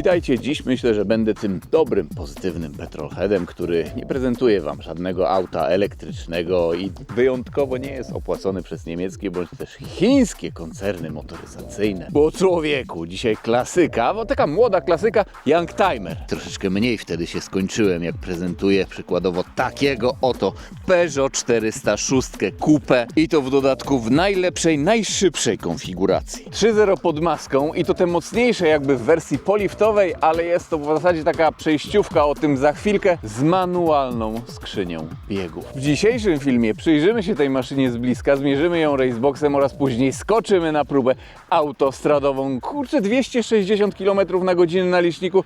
Witajcie, dziś myślę, że będę tym dobrym, pozytywnym petrolheadem, który nie prezentuje Wam żadnego auta elektrycznego i wyjątkowo nie jest opłacony przez niemieckie bądź też chińskie koncerny motoryzacyjne. Bo człowieku, dzisiaj klasyka, bo taka młoda klasyka, Youngtimer. Troszeczkę mniej wtedy się skończyłem, jak prezentuję przykładowo takiego oto Peugeot 406 Coupe i to w dodatku w najlepszej, najszybszej konfiguracji. 3.0 pod maską i to te mocniejsze jakby w wersji poliftowej, ale jest to w zasadzie taka przejściówka o tym za chwilkę z manualną skrzynią biegów. W dzisiejszym filmie przyjrzymy się tej maszynie z bliska, zmierzymy ją raceboxem oraz później skoczymy na próbę autostradową. Kurczę, 260 km na godzinę na liczniku.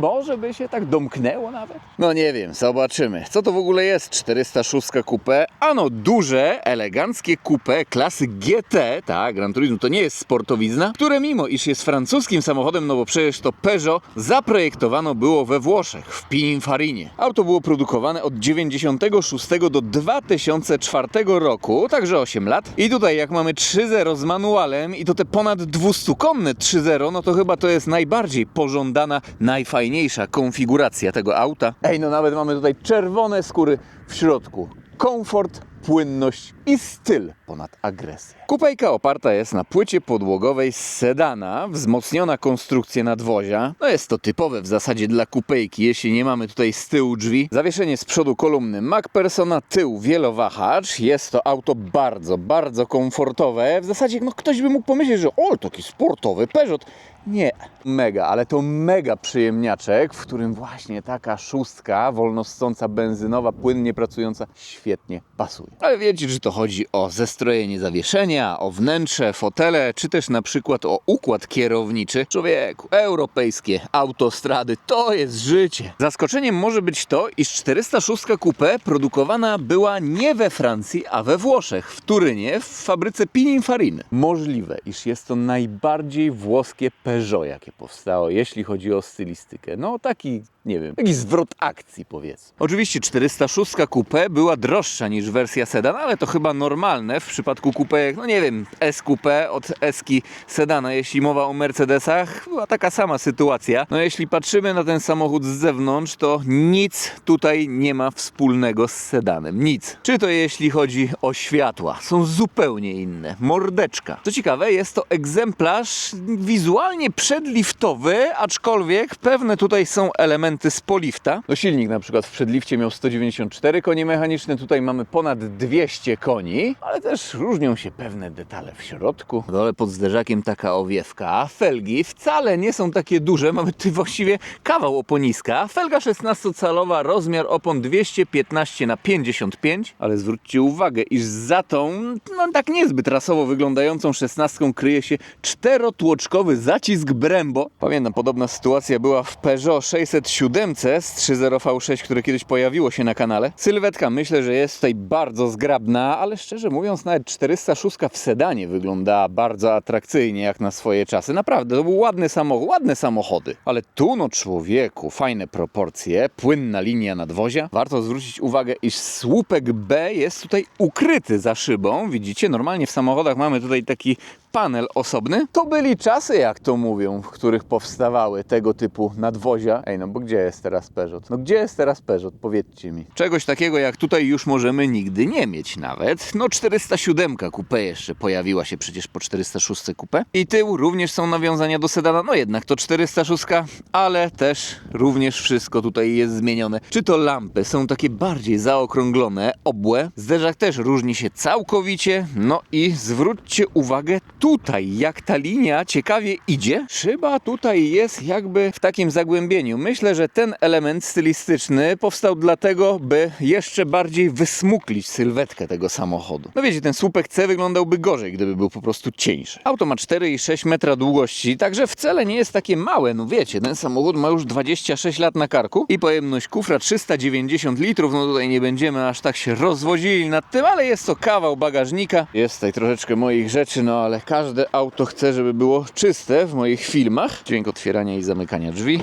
Może by się tak domknęło nawet? No nie wiem, zobaczymy. Co to w ogóle jest 406 Coupe? Ano duże, eleganckie coupe klasy GT, tak, Gran Turismo to nie jest sportowizna, które mimo iż jest francuskim samochodem, no bo przecież to Peugeot, zaprojektowano było we Włoszech, w Pininfarinie. Auto było produkowane od 96 do 2004 roku, także 8 lat. I tutaj jak mamy 3.0 z manualem i to te ponad 200-konne 3.0, no to chyba to jest najbardziej pożądana, najfajniejsza konfiguracja tego auta. Ej, no nawet mamy tutaj czerwone skóry w środku. Komfort, płynność i styl ponad agresję. Kupejka oparta jest na płycie podłogowej z sedana, wzmocniona konstrukcja nadwozia. No jest to typowe w zasadzie dla kupejki, jeśli nie mamy tutaj z tyłu drzwi. Zawieszenie z przodu kolumny MacPersona, tył wielowahacz. Jest to auto bardzo, bardzo komfortowe. W zasadzie no, ktoś by mógł pomyśleć, że o, taki sportowy Peugeot. Nie, mega, ale to mega przyjemniaczek, w którym właśnie taka szóstka wolnossąca benzynowa, płynnie pracująca, świetnie pasuje. Ale wiecie, że to chodzi o zestrojenie zawieszenia, o wnętrze, fotele, czy też na przykład o układ kierowniczy. Człowieku, europejskie autostrady to jest życie. Zaskoczeniem może być to, iż 406 Coupe produkowana była nie we Francji, a we Włoszech, w Turynie, w fabryce Pininfarina. Możliwe, iż jest to najbardziej włoskie Peugeot, jakie powstało, jeśli chodzi o stylistykę. No taki, nie wiem, taki zwrot akcji powiedzmy. Oczywiście 406 Coupe była droższa niż wersja sedan, ale to chyba normalne w przypadku coupe, no nie wiem, S-Coupe od Eski sedana, jeśli mowa o Mercedesach, była taka sama sytuacja. No jeśli patrzymy na ten samochód z zewnątrz, to nic tutaj nie ma wspólnego z sedanem, nic. Czy to jeśli chodzi o światła, są zupełnie inne, mordeczka. Co ciekawe, jest to egzemplarz wizualnie przedliftowy, aczkolwiek pewne tutaj są elementy z polifta. No silnik na przykład w przedlifcie miał 194 konie mechaniczne, tutaj mamy ponad 200 koni, ale też różnią się pewne detale w środku. W dole pod zderzakiem taka owiewka, a felgi wcale nie są takie duże, mamy tu właściwie kawał oponiska. Felga 16-calowa, rozmiar opon 215 na 55, ale zwróćcie uwagę, iż za tą, no tak niezbyt rasowo wyglądającą 16 kryje się czterotłoczkowy zacisk Brembo. Pamiętam, podobna sytuacja była w Peugeot 607 z 3.0 V6, które kiedyś pojawiło się na kanale. Sylwetka myślę, że jest tutaj bardzo zgrabna, ale szczerze mówiąc nawet 406 w sedanie wyglądała bardzo atrakcyjnie jak na swoje czasy. Naprawdę, to był ładny samochód, ładne samochody. Ale tu no człowieku, fajne proporcje, płynna linia nadwozia. Warto zwrócić uwagę, iż słupek B jest tutaj ukryty za szybą. Widzicie, normalnie w samochodach mamy tutaj taki panel osobny. To byli czasy, jak to mówią, w których powstawały tego typu nadwozia. Ej, no bo gdzie jest teraz Peugeot? No gdzie jest teraz Peugeot? Powiedzcie mi. Czegoś takiego jak tutaj już możemy nigdy nie mieć nawet. No 407 coupe jeszcze pojawiła się przecież po 406 coupe. I tył również są nawiązania do sedana. No jednak to 406, ale też również wszystko tutaj jest zmienione. Czy to lampy są takie bardziej zaokrąglone, obłe. Zderzak też różni się całkowicie. No i zwróćcie uwagę tutaj, jak ta linia ciekawie idzie. Szyba tutaj jest jakby w takim zagłębieniu. Myślę, że ten element stylistyczny powstał dlatego, by jeszcze bardziej wysmuklić sylwetkę tego samochodu. No wiecie, ten słupek C wyglądałby gorzej, gdyby był po prostu cieńszy. Auto ma 4,6 metra długości, także wcale nie jest takie małe. No wiecie, ten samochód ma już 26 lat na karku i pojemność kufra 390 litrów. No tutaj nie będziemy aż tak się rozwodzili nad tym, ale jest to kawał bagażnika. Jest tutaj troszeczkę moich rzeczy, no ale każde auto chce, żeby było czyste w moich filmach. Dźwięk otwierania i zamykania drzwi.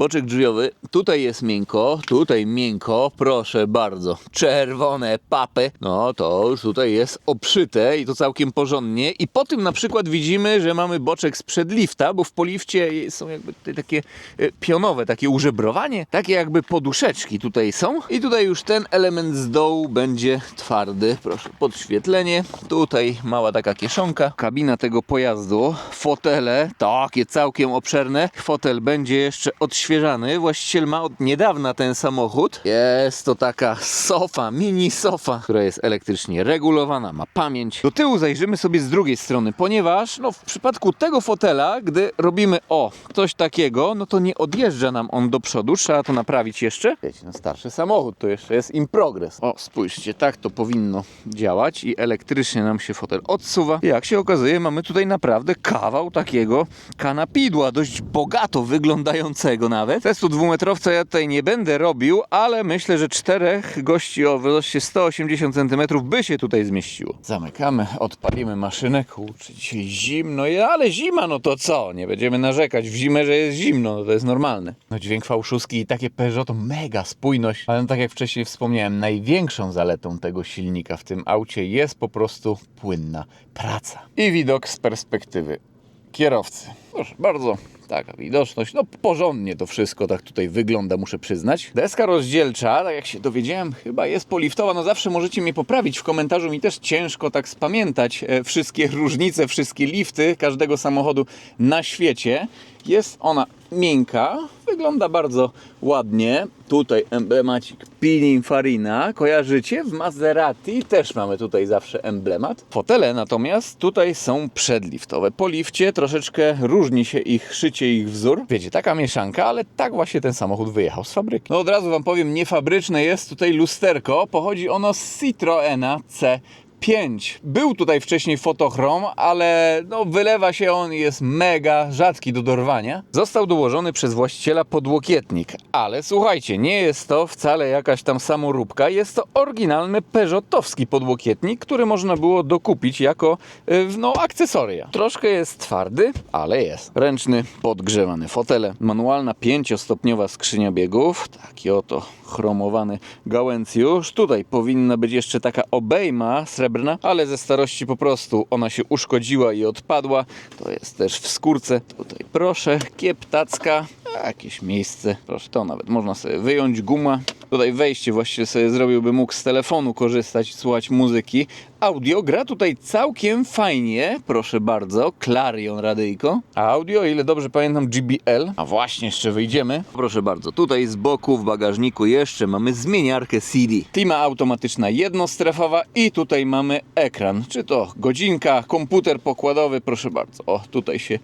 Boczek drzwiowy, tutaj jest miękko, tutaj miękko, proszę bardzo. Czerwone papy, no to już tutaj jest obszyte i to całkiem porządnie. I po tym na przykład widzimy, że mamy boczek sprzed lifta, bo w polifcie są jakby tutaj takie e, pionowe, takie użebrowanie, takie jakby poduszeczki tutaj są. I tutaj już ten element z dołu będzie twardy. Proszę, podświetlenie. Tutaj mała taka kieszonka. Kabina tego pojazdu. Fotele, takie całkiem obszerne. Fotel będzie jeszcze odświeżany. Właściciel ma od niedawna ten samochód. Jest to taka sofa, mini sofa, która jest elektrycznie regulowana, ma pamięć. Do tyłu zajrzymy sobie z drugiej strony, ponieważ no, w przypadku tego fotela, gdy robimy o coś takiego, no to nie odjeżdża nam on do przodu, trzeba to naprawić jeszcze. Wiecie, no starszy samochód, to jeszcze jest in progress. O, spójrzcie, tak to powinno działać i elektrycznie nam się fotel odsuwa. Jak się okazuje, mamy tutaj naprawdę kawał takiego kanapidła, dość bogato wyglądającego nawet. Testu dwumetrowca ja tutaj nie będę robił, ale myślę, że czterech gości o wzroście 180 cm by się tutaj zmieściło. Zamykamy, odpalimy maszynę. Kurczę, dzisiaj zimno, ale zima, no to co? Nie będziemy narzekać w zimę, że jest zimno, no to jest normalne. No dźwięk fałszuski i takie Peugeot to mega spójność, ale no, tak jak wcześniej wspomniałem, największą zaletą tego silnika w tym aucie jest po prostu płynna praca. I widok z perspektywy kierowcy. Proszę bardzo, taka widoczność. No porządnie to wszystko tak tutaj wygląda, muszę przyznać. Deska rozdzielcza, tak jak się dowiedziałem, chyba jest poliftowa. No zawsze możecie mnie poprawić w komentarzu. Mi też ciężko tak spamiętać e, wszystkie różnice, wszystkie lifty każdego samochodu na świecie. Jest ona miękka, wygląda bardzo ładnie. Tutaj emblemacik Pininfarina. Kojarzycie? W Maserati też mamy tutaj zawsze emblemat. Fotele natomiast tutaj są przedliftowe. Po lifcie troszeczkę różni się ich szycie, ich wzór. Wiecie, taka mieszanka, ale tak właśnie ten samochód wyjechał z fabryki. No od razu wam powiem, niefabryczne jest tutaj lusterko. Pochodzi ono z Citroena C. 5. Był tutaj wcześniej fotochrom, ale no, wylewa się on jest mega rzadki do dorwania. Został dołożony przez właściciela podłokietnik, ale słuchajcie, nie jest to wcale jakaś tam samoróbka, jest to oryginalny Peugeotowski podłokietnik, który można było dokupić jako y, no, akcesoria. Troszkę jest twardy, ale jest. Ręczny, podgrzewany fotele, manualna pięciostopniowa skrzynia biegów, taki oto chromowany gałęcjusz. Tutaj powinna być jeszcze taka obejma srebrna, ale ze starości po prostu ona się uszkodziła i odpadła. To jest też w skórce. Tutaj proszę, kieptacka, jakieś miejsce. Proszę, to nawet można sobie wyjąć, guma. Tutaj wejście właściwie sobie zrobił, by mógł z telefonu korzystać i słuchać muzyki. Audio gra tutaj całkiem fajnie, proszę bardzo. Clarion radyjko. A audio, ile dobrze pamiętam, GBL. A właśnie, jeszcze wyjdziemy. Proszę bardzo, tutaj z boku w bagażniku jeszcze mamy zmieniarkę CD. Klima automatyczna jednostrefowa i tutaj mamy ekran. Czy to godzinka, komputer pokładowy, proszę bardzo. O, tutaj się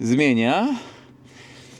zmienia.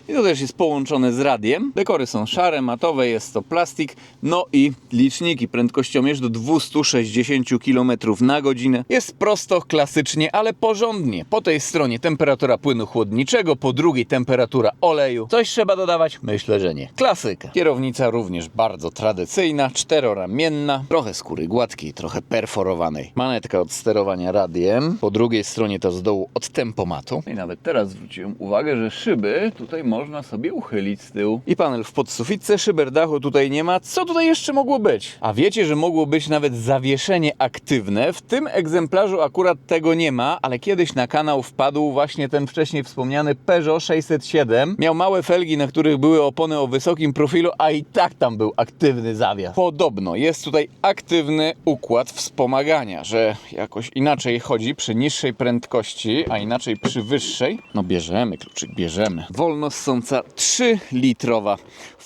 I to też jest połączone z radiem. Dekory są szare, matowe, jest to plastik. No i liczniki prędkościomierz do 260 km na godzinę. Jest prosto, klasycznie, ale porządnie. Po tej stronie temperatura płynu chłodniczego, po drugiej temperatura oleju. Coś trzeba dodawać? Myślę, że nie. Klasyka. Kierownica również bardzo tradycyjna, czteroramienna, trochę skóry gładkiej, trochę perforowanej. Manetka od sterowania radiem. Po drugiej stronie to z dołu od tempomatu. I nawet teraz zwróciłem uwagę, że szyby tutaj można sobie uchylić z tyłu. I panel w podsufitce, szyber dachu tutaj nie ma. Co tutaj jeszcze mogło być? A wiecie, że mogło być nawet zawieszenie aktywne. W tym egzemplarzu akurat tego nie ma, ale kiedyś na kanał wpadł właśnie ten wcześniej wspomniany Peugeot 607. Miał małe felgi, na których były opony o wysokim profilu, a i tak tam był aktywny zawias. Podobno jest tutaj aktywny układ wspomagania, że jakoś inaczej chodzi przy niższej prędkości, a inaczej przy wyższej. No bierzemy kluczyk, bierzemy. Wolno ssąca 3-litrowa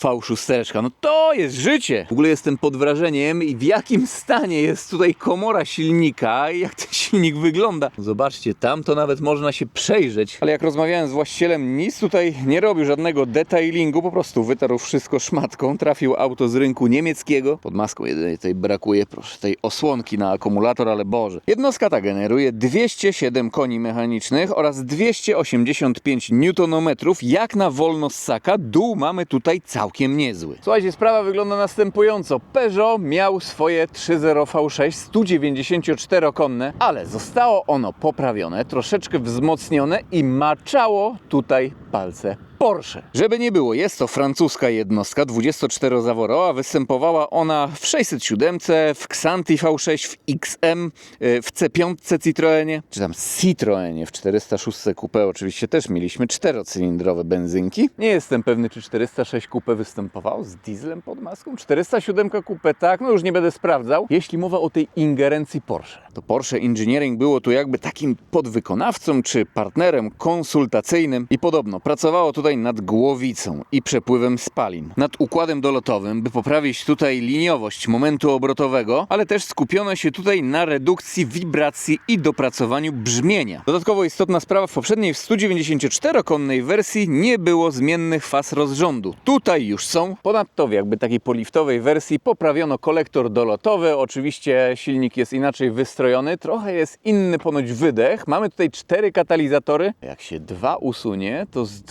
V6. No to jest życie! W ogóle jestem pod wrażeniem i w jakim stanie jest tutaj komora silnika i jak ten silnik wygląda. Zobaczcie, tam to nawet można się przejrzeć. Ale jak rozmawiałem z właścicielem, nic tutaj nie robił, żadnego detailingu, po prostu wytarł wszystko szmatką, trafił auto z rynku niemieckiego. Pod maską jedynej tutaj brakuje, proszę, tej osłonki na akumulator, ale Boże. Jednostka ta generuje 207 koni mechanicznych oraz 285 Nm, jak na wolno ssaka. Dół mamy tutaj całkiem niezły. Słuchajcie, sprawa wygląda następująco. Peugeot miał swoje 3.0 V6 194-konne, ale zostało ono poprawione, troszeczkę wzmocnione i maczało tutaj palce Porsche. Żeby nie było, jest to francuska jednostka 24-zaworowa. Występowała ona w 607, w Xanti V6, w XM, y, w C5 Citroenie, czy tam Citroenie w 406 Coupe. Oczywiście też mieliśmy czterocylindrowe benzynki. Nie jestem pewny, czy 406 Coupe występował z dieslem pod maską. 407 Coupe tak, no już nie będę sprawdzał. Jeśli mowa o tej ingerencji Porsche, to Porsche Engineering było tu jakby takim podwykonawcą czy partnerem konsultacyjnym i podobno pracowało tutaj nad głowicą i przepływem spalin, nad układem dolotowym, by poprawić tutaj liniowość momentu obrotowego, ale też skupiono się tutaj na redukcji wibracji i dopracowaniu brzmienia. Dodatkowo istotna sprawa, w poprzedniej w 194-konnej wersji nie było zmiennych faz rozrządu. Tutaj już są. Ponadto w jakby takiej poliftowej wersji poprawiono kolektor dolotowy. Oczywiście silnik jest inaczej wystrojony, trochę jest inny ponoć wydech. Mamy tutaj cztery katalizatory. Jak się dwa usunie, to z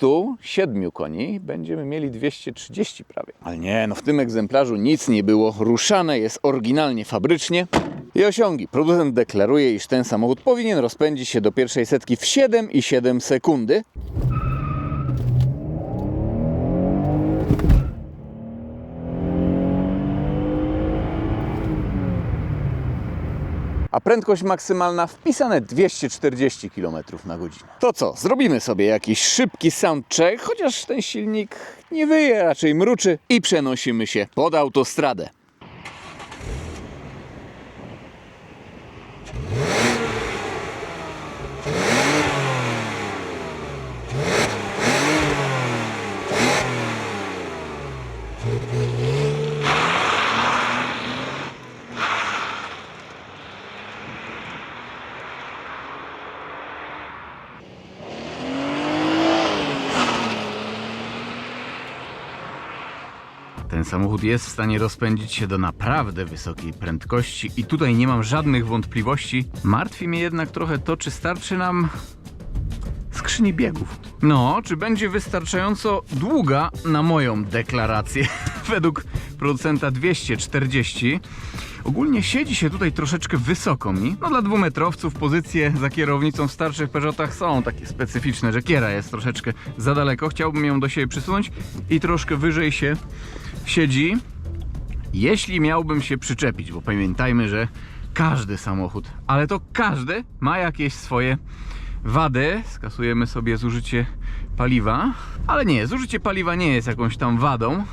207 koni będziemy mieli 230 prawie. Ale nie, no w tym egzemplarzu nic nie było. Ruszane jest oryginalnie fabrycznie. I osiągi. Producent deklaruje, iż ten samochód powinien rozpędzić się do pierwszej setki w 7,7 sekundy. A prędkość maksymalna wpisane 240 km na godzinę. To co, zrobimy sobie jakiś szybki soundcheck, chociaż ten silnik nie wyje, raczej mruczy i przenosimy się pod autostradę. Samochód jest w stanie rozpędzić się do naprawdę wysokiej prędkości i tutaj nie mam żadnych wątpliwości. Martwi mnie jednak trochę to, czy starczy nam skrzyni biegów. No, czy będzie wystarczająco długa na moją deklarację? Według producenta 240. Ogólnie siedzi się tutaj troszeczkę wysoko mi. No dla dwumetrowców pozycje za kierownicą w starszych Peugeotach są takie specyficzne, że kiera jest troszeczkę za daleko. Chciałbym ją do siebie przysunąć i troszkę wyżej się siedzi. Jeśli miałbym się przyczepić, bo pamiętajmy, że każdy samochód, ale to każdy ma jakieś swoje wady. Skasujemy sobie zużycie paliwa, ale nie, zużycie paliwa nie jest jakąś tam wadą.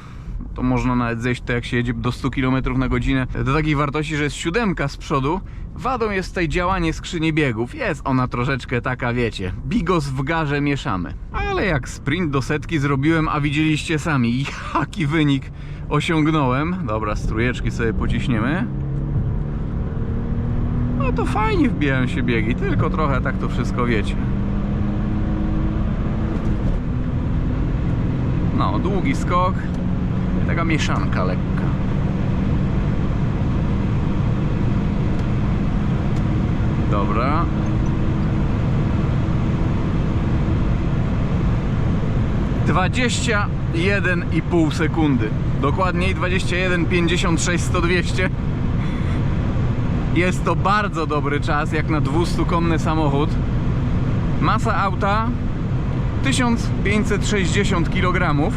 To można nawet zejść to jak się jedzie do 100 km na godzinę do takiej wartości, że jest siódemka z przodu. Wadą jest tutaj działanie skrzyni biegów. Jest ona troszeczkę taka, wiecie, bigos w garze mieszamy. Ale jak sprint do setki zrobiłem, a widzieliście sami, jaki wynik osiągnąłem. Dobra, strujeczki sobie pociśniemy. No to fajnie wbijają się biegi, tylko trochę tak to wszystko wiecie. No, długi skok, taka mieszanka lekka. Dobra. Dwadzieścia jeden i pół sekundy. Dokładniej 21, 56, 100, 200. Jest to bardzo dobry czas, jak na 200-konny samochód. Masa auta 1560 kg.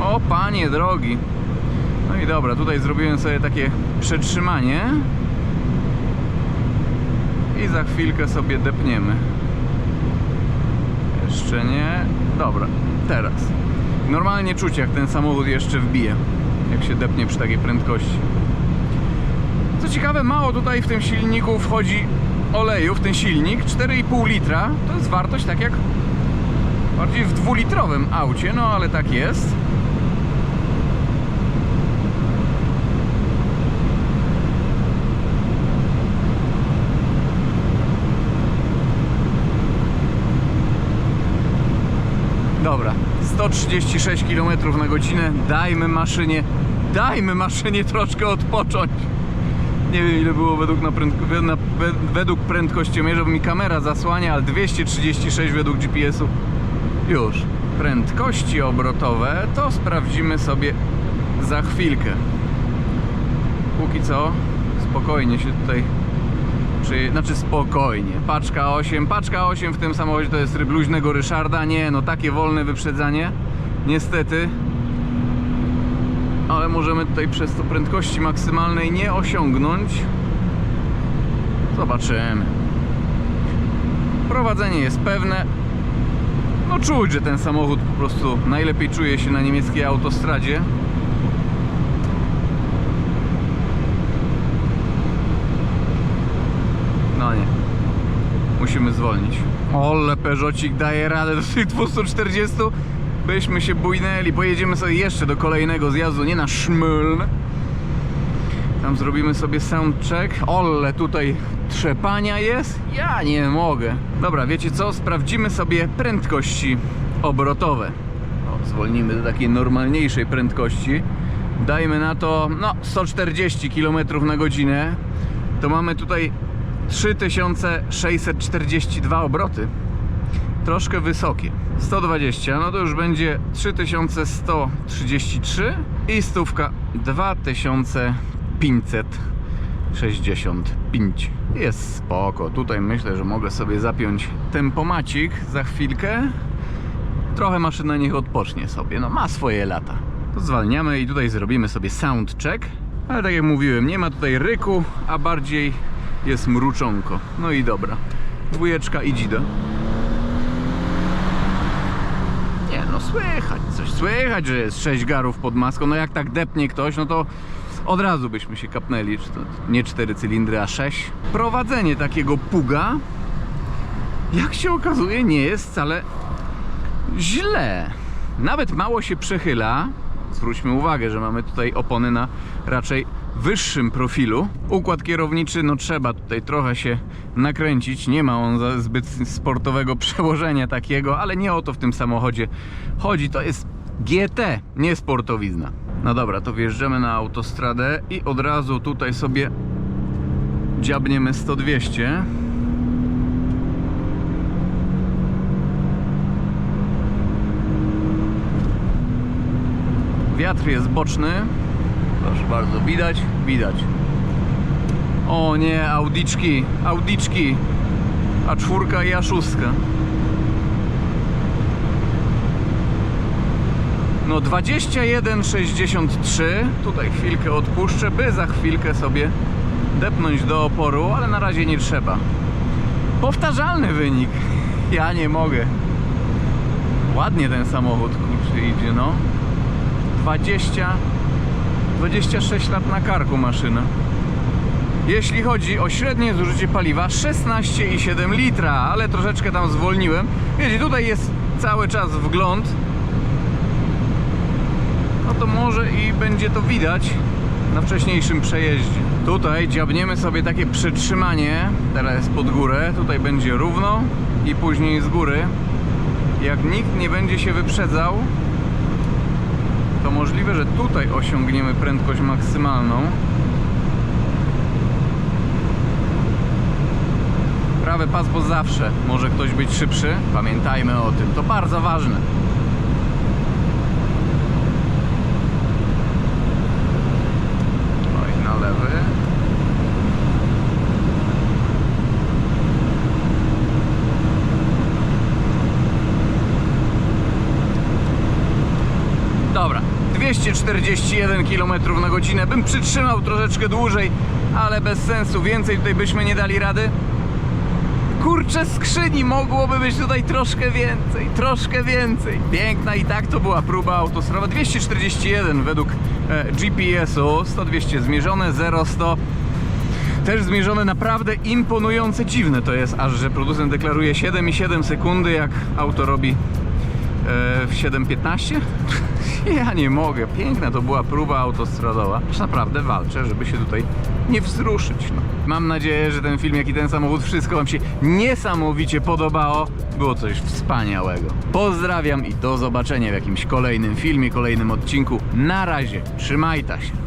O panie drogi. No i dobra, tutaj zrobiłem sobie takie przetrzymanie. I za chwilkę sobie depniemy. Jeszcze nie. Dobra, teraz. Normalnie czuć jak ten samochód jeszcze wbije. Jak się depnie przy takiej prędkości. Co ciekawe, mało tutaj w tym silniku wchodzi oleju w ten silnik. 4,5 litra to jest wartość tak jak bardziej w dwulitrowym aucie, no ale tak jest. Dobra, 136 km na godzinę. Dajmy maszynie, dajmy maszynie troszkę odpocząć. Nie wiem ile było według, na prędko, na, według prędkościomierza, bo mi kamera zasłania, ale 236 według GPS-u. Już. Prędkości obrotowe to sprawdzimy sobie za chwilkę. Póki co spokojnie się tutaj Czy, znaczy spokojnie. Paczka 8. Paczka 8 w tym samochodzie to jest ryb luźnego Ryszarda. Nie, no takie wolne wyprzedzanie. Niestety. Ale możemy tutaj przez to prędkości maksymalnej nie osiągnąć. Zobaczymy. Prowadzenie jest pewne. No czuć, że ten samochód po prostu najlepiej czuje się na niemieckiej autostradzie. No nie. Musimy zwolnić. Ole, Peugeotik daje radę do tych 240. Byśmy się bujnęli. Pojedziemy sobie jeszcze do kolejnego zjazdu, nie na Szmyln. Tam zrobimy sobie soundcheck. Ole, tutaj trzepania jest? Ja nie mogę. Dobra, wiecie co? Sprawdzimy sobie prędkości obrotowe. O, zwolnimy do takiej normalniejszej prędkości. Dajmy na to, no, 140 km na godzinę. To mamy tutaj 3642 obroty. Troszkę wysokie. 120, no to już będzie 3133 i stówka 2565. Jest spoko. Tutaj myślę, że mogę sobie zapiąć tempomacik za chwilkę. Trochę maszyna niech odpocznie sobie. No ma swoje lata. To zwalniamy i tutaj zrobimy sobie sound check. Ale tak jak mówiłem, nie ma tutaj ryku, a bardziej jest mruczonko. No i dobra. Dwójeczka i dzida. Nie no, słychać coś, słychać, że jest 6 garów pod maską. No jak tak depnie ktoś, no to od razu byśmy się kapnęli, czy to nie 4 cylindry, a 6. Prowadzenie takiego puga, jak się okazuje, nie jest wcale źle. Nawet mało się przechyla. Zwróćmy uwagę, że mamy tutaj opony na raczej wyższym profilu. Układ kierowniczy, no trzeba tutaj trochę się nakręcić. Nie ma on zbyt sportowego przełożenia takiego, ale nie o to w tym samochodzie chodzi. To jest GT, nie sportowizna. No dobra, to wjeżdżamy na autostradę i od razu tutaj sobie dziabniemy 100-200. Wiatr jest boczny. Proszę bardzo, widać? Widać. O nie, audiczki, audiczki. A czwórka i a szóstka. No 21,63. Tutaj chwilkę odpuszczę, by za chwilkę sobie depnąć do oporu, ale na razie nie trzeba. Powtarzalny wynik. Ja nie mogę. Ładnie ten samochód kurczę idzie, no. 20 26 lat na karku maszyna. Jeśli chodzi o średnie zużycie paliwa 16,7 litra, ale troszeczkę tam zwolniłem. Wiecie, tutaj jest cały czas wgląd. No to może i będzie to widać na wcześniejszym przejeździe. Tutaj dziabniemy sobie takie przytrzymanie, teraz pod górę, tutaj będzie równo i później z góry. Jak nikt nie będzie się wyprzedzał, możliwe, że tutaj osiągniemy prędkość maksymalną. Prawy pas, bo zawsze może ktoś być szybszy. Pamiętajmy o tym, to bardzo ważne. Oj, na lewy. Dobra, 241 km na godzinę. Bym przytrzymał troszeczkę dłużej, ale bez sensu. Więcej tutaj byśmy nie dali rady. Kurczę skrzyni, mogłoby być tutaj troszkę więcej, troszkę więcej. Piękna i tak to była próba autostrada. 241 według e, GPS-u, 100-200 zmierzone, 0-100 też zmierzone naprawdę imponujące, dziwne to jest, aż że producent deklaruje 7,7 sekundy, jak auto robi w 7.15? Ja nie mogę. Piękna to była próba autostradowa. Aż naprawdę walczę, żeby się tutaj nie wzruszyć. No. Mam nadzieję, że ten film, jak i ten samochód, wszystko Wam się niesamowicie podobało. Było coś wspaniałego. Pozdrawiam i do zobaczenia w jakimś kolejnym filmie, kolejnym odcinku. Na razie, trzymajta się.